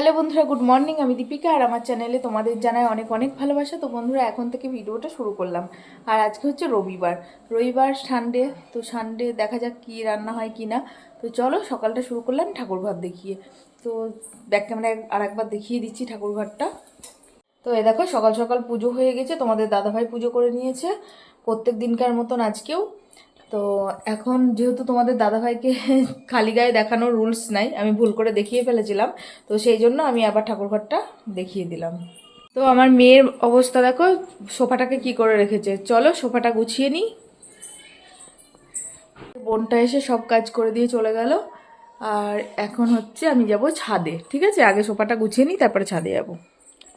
Hello বন্ধুরা, good morning. আমি দীপিকা আর আমার চ্যানেলে তোমাদের জানাই অনেক অনেক ভালোবাসা। তো বন্ধুরা, এখন থেকে ভিডিওটা শুরু করলাম। আর আজকে হচ্ছে রবিবার। রবিবার সানডে তো সানডে দেখা যাক কী রান্না হয়, কি না। তো চলো, সকালটা শুরু করলাম ঠাকুরঘর দেখিয়ে। তো ব্যাক ক্যামেরায় আর একবার দেখিয়ে দিচ্ছি ঠাকুরঘরটা। তো এ দেখো, সকাল সকাল পুজো হয়ে গেছে। তোমাদের দাদাভাই পুজো করে নিয়েছে। প্রত্যেক দিনকার মতন আজকেও তো এখন যেহেতু তোমাদের দাদাভাইকে খালি গায়ে দেখানোর রুলস নাই, আমি ভুল করে দেখিয়ে ফেলেছিলাম, তো সেই জন্য আমি আবার ঠাকুরঘরটা দেখিয়ে দিলাম। তো আমার মেয়ের অবস্থা দেখো, সোফাটাকে কি করে রেখেছে? চলো সোফাটা গুছিয়ে নিই। বোনটা এসে সব কাজ করে দিয়ে চলে গেল, আর এখন হচ্ছে আমি যাব ছাদে, ঠিক আছে? আগে সোফাটা গুছিয়ে নিই, তারপরে ছাদে যাব।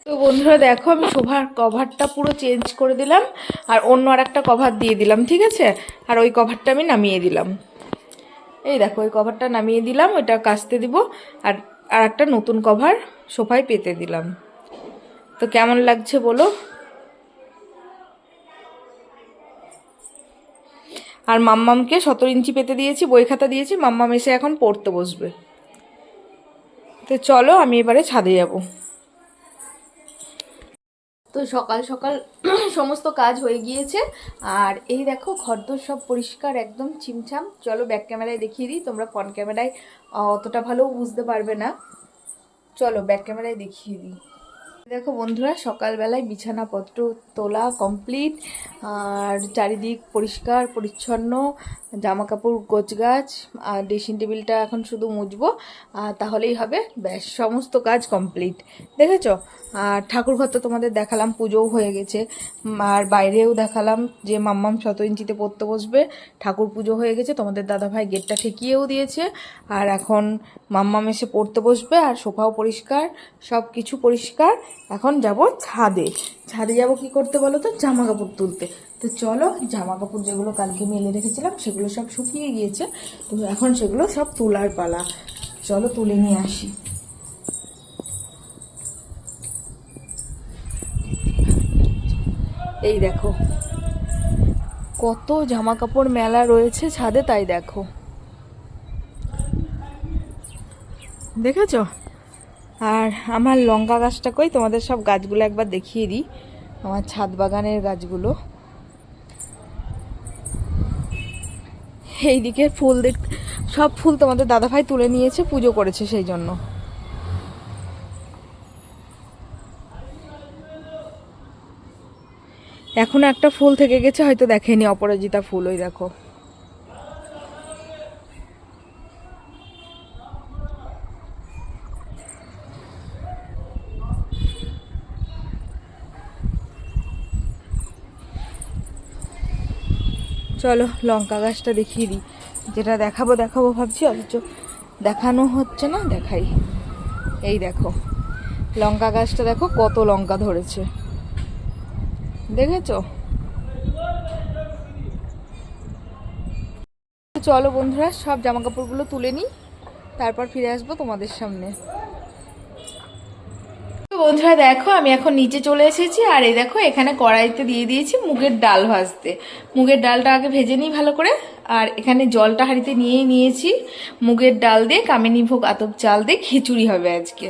তো বন্ধুরা দেখো, আমি সোফার কভারটা পুরো চেঞ্জ করে দিলাম, আর অন্য আর একটা কভার দিয়ে দিলাম, ঠিক আছে? আর ওই কভারটা আমি নামিয়ে দিলাম। এই দেখো, ওই কভারটা নামিয়ে দিলাম, ওইটা কাচতে দিব, আর আর একটা নতুন কভার সোফায় পেতে দিলাম। তো কেমন লাগছে বলো? আর মাম্মামকে সতেরো ইঞ্চি পেতে দিয়েছি, বই খাতা দিয়েছি, মাম্মাম এসে এখন পড়তে বসবে। তো চলো, আমি এবারে ছাদে যাব। তো সকাল সকাল সমস্ত কাজ হয়ে গিয়েছে। আর এই দেখো, ঘরদোর সব পরিষ্কার, একদম চিমছাম চলো ব্যাক ক্যামেরায় দেখিয়ে দিই, তোমরা ফ্রন্ট ক্যামেরায় অতটা ভালো বুঝতে পারবে না। চলো ব্যাক ক্যামেরায় দেখিয়ে দিই। দেখো বন্ধুরা, সকালবেলায় বিছানাপত্র তোলা কমপ্লিট আর চারিদিক পরিষ্কার, পরিচ্ছন্ন জামা কাপড় গোছগাছ, আর ড্রেসিং টেবিলটা এখন শুধু মুছবো, আর তাহলেই হবে, ব্যাস, সমস্ত কাজ কমপ্লিট দেখেছ? আর ঠাকুরঘর তো তোমাদের দেখালাম, পুজোও হয়ে গেছে। আর বাইরেও দেখালাম যে মাম্মাম শত ইঞ্চিতে পড়তে বসবে, ঠাকুর পুজো হয়ে গেছে, তোমাদের দাদাভাই গেটটা ঠেকিয়েও দিয়েছে। আর এখন মাম্মাম এসে পড়তে বসবে, আর সোফাও পরিষ্কার সব কিছু পরিষ্কার এখন যাব ছাদে। ছাদে যাব কি করতে বলো তো? জামা কাপড় তুলতে। তো চলো জামা কাপড় যেগুলো কালকে মেলে রেখেছিলাম, সেগুলো সব শুকিয়ে গিয়েছে। তো এখন সেগুলো সব তোলার পালা। চলো তুলে নিয়ে আসি। এই দেখো, কত জামা কাপড় মেলা রয়েছে ছাদে, তাই দেখো। দেখেছ? আর আমার লঙ্কা গাছটা কই? তোমাদের সব গাছগুলো একবার দেখিয়ে দিই। আমার ছাদ বাগানের গাছগুলো। এই দিকের ফুল দেখ, সব ফুল তোমাদের দাদাভাই তুলে নিয়েছে, পুজো করেছে সেই জন্য। এখন একটা ফুল থেকে গেছে, হয়তো দেখেনি অপরাজিতা ফুল, ওই দেখো। চলো লঙ্কা গাছটা দেখিয়ে দিই। যেটা দেখাবো দেখাবো ভাবছি, অথচ দেখানো হচ্ছে না, দেখাই। এই দেখো, লঙ্কা গাছটা দেখো কত লঙ্কা ধরেছে। দেখেছ? চলো বন্ধুরা, সব জামা কাপড়গুলো তুলে নিই, তারপর ফিরে আসব তোমাদের সামনে। তো বন্ধুরা দেখো, আমি এখন নিচে চলে এসেছি, আর এই দেখো, এখানে কড়াইতে দিয়ে দিয়েছি মুগের ডাল ভাজতে। মুগের ডালটা আগে ভেজে নিই ভালো করে, আর এখানে জলটা হাঁড়িতে নিয়েই নিয়েছি। মুগের ডাল দিয়ে কামিনী ভোগ আতপ চাল দিয়ে খিচুড়ি হবে আজকে।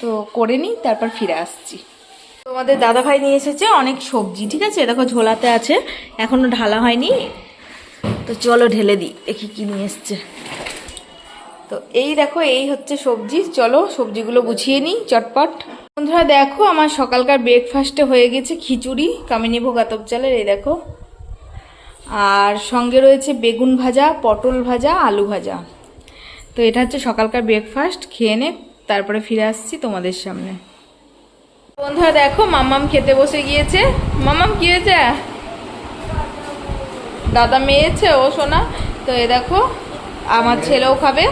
তো করে নিই, তারপর ফিরে আসছি। তোমাদের দাদা ভাই নিয়ে এসেছে অনেক সবজি, ঠিক আছে? দেখো, ঝোলাতে আছে, এখনও ঢালা হয়নি। তো চলো ঢেলে দিই, দেখি কি নিয়ে এসছে। তো এই দেখো, এই হচ্ছে সবজি। চলো সবজিগুলো গুছিয়ে নিই, চটপট। বন্ধুরা, দেখো আমার সকালকার ব্রেকফাস্টে হয়ে গেছে খিচুড়ি, কামিনী ভোগ আতপ চালের, এই দেখো। আর সঙ্গে রয়েছে বেগুন ভাজা, পটল ভাজা, আলু ভাজা। তো এটা হচ্ছে সকালকার ব্রেকফাস্ট খেয়ে নে, তারপরে ফিরে আসছি তোমাদের সামনে। বন্ধুরা, দেখো মাম্মাম খেতে বসে গিয়েছে। মাম্মাম কি হয়েছে? দাদা মেয়েছে, ও সোনা। তো এ দেখো, আমার ছেলেও খাবে।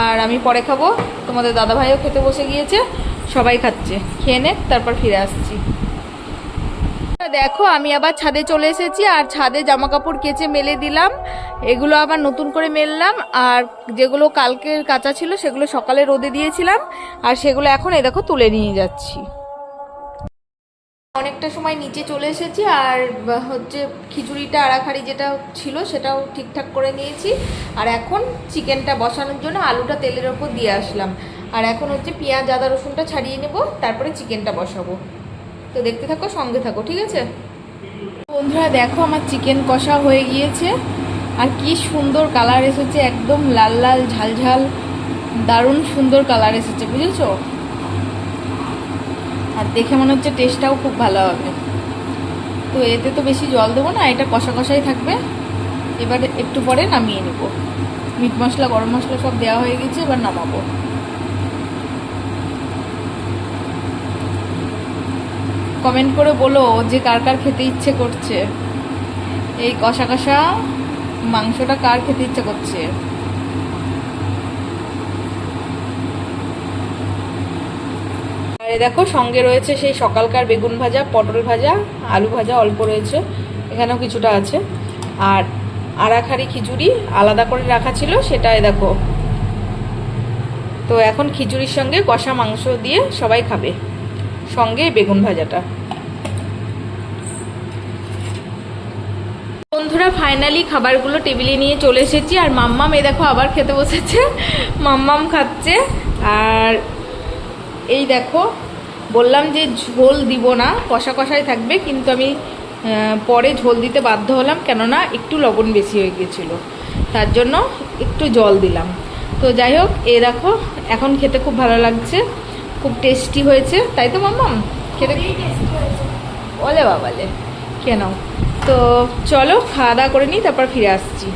আর আমি পরে খাব। তোমাদের দাদা ভাইও খেতে বসে গিয়েছে। সবাই খাচ্ছে। খেয়ে নে, তারপর ফিরে আসছি। দেখো, আমি আবার ছাদে চলে এসেছি আর ছাদে জামা কাপড় কেচে মেলে দিলাম। এগুলো আবার নতুন করে মেললাম। আর যেগুলো কালকের কাঁচা ছিল, সেগুলো সকালে রোদে দিয়েছিলাম। আর সেগুলো এখন এ দেখো তুলে নিয়ে যাচ্ছি। অনেকটা সময় নিচে চলে এসেছি আর হচ্ছে খিচুড়িটা আড়াখাড়ি যেটা ছিল সেটাও ঠিকঠাক করে নিয়েছি। আর এখন চিকেনটা বসানোর জন্য আলুটা তেলের ওপর দিয়ে আসলাম। আর এখন হচ্ছে পেঁয়াজ, আদা, রসুনটা ছাড়িয়ে নেব, তারপরে চিকেনটা বসাবো। তো দেখতে থাকো, সঙ্গে থাকো, ঠিক আছে? বন্ধুরা, দেখো আমার চিকেন কষা হয়ে গিয়েছে। আর কি সুন্দর কালার এসেছে, একদম লাল লাল, ঝাল ঝাল, দারুণ সুন্দর কালার এসেছে, বুঝেছ? আর দেখে মনে হচ্ছে টেস্টটাও খুব ভালো হবে। তো এতে তো বেশি জল দেবো না, এটা কষা কষাই থাকবে। এবারে একটু পরে নামিয়ে নেব। মিট মশলা, গরম মশলা সব দেওয়া হয়ে গেছে, এবার নামাবো। কমেন্ট করে বলো যে কার কার খেতে ইচ্ছে করছে। এই কষা কষা মাংসটা কার খেতে ইচ্ছে করছে আর এই দেখো, সঙ্গে রয়েছে সেই সকালকার বেগুন ভাজা, পটল ভাজা, আলু ভাজা, অল্প রয়েছে। এখানেও কিছুটা আছে। আর আড়াখারি খিচুড়ি আলাদা করে রাখা ছিল সেটাই দেখো। তো এখন খিচুড়ির সঙ্গে কষা মাংস দিয়ে সবাই খাবে। সঙ্গে বেগুন ভাজাটা। বন্ধুরা ফাইনালি খাবারগুলো টেবিলে নিয়ে চলে এসেছি। আর মাম্মাম এ দেখো আবার খেতে বসেছে। মাম্মাম খাচ্ছে। আর এই দেখো বললাম যে ঝোল দিব না কষা কষাই থাকবে কিন্তু আমি পরে ঝোল দিতে বাধ্য হলাম কেননা একটু লবণ বেশি হয়ে গিয়েছিল তার জন্য একটু জল দিলাম। তো যাই হোক এ দেখো এখন খেতে খুব ভালো লাগছে খুব টেস্টি হয়েছে। তাই তো মাম্মাম? খেতে বলে বাবালে কেন? তো চলো খাওয়া দাওয়া করে নিই তারপর ফিরে আসছি।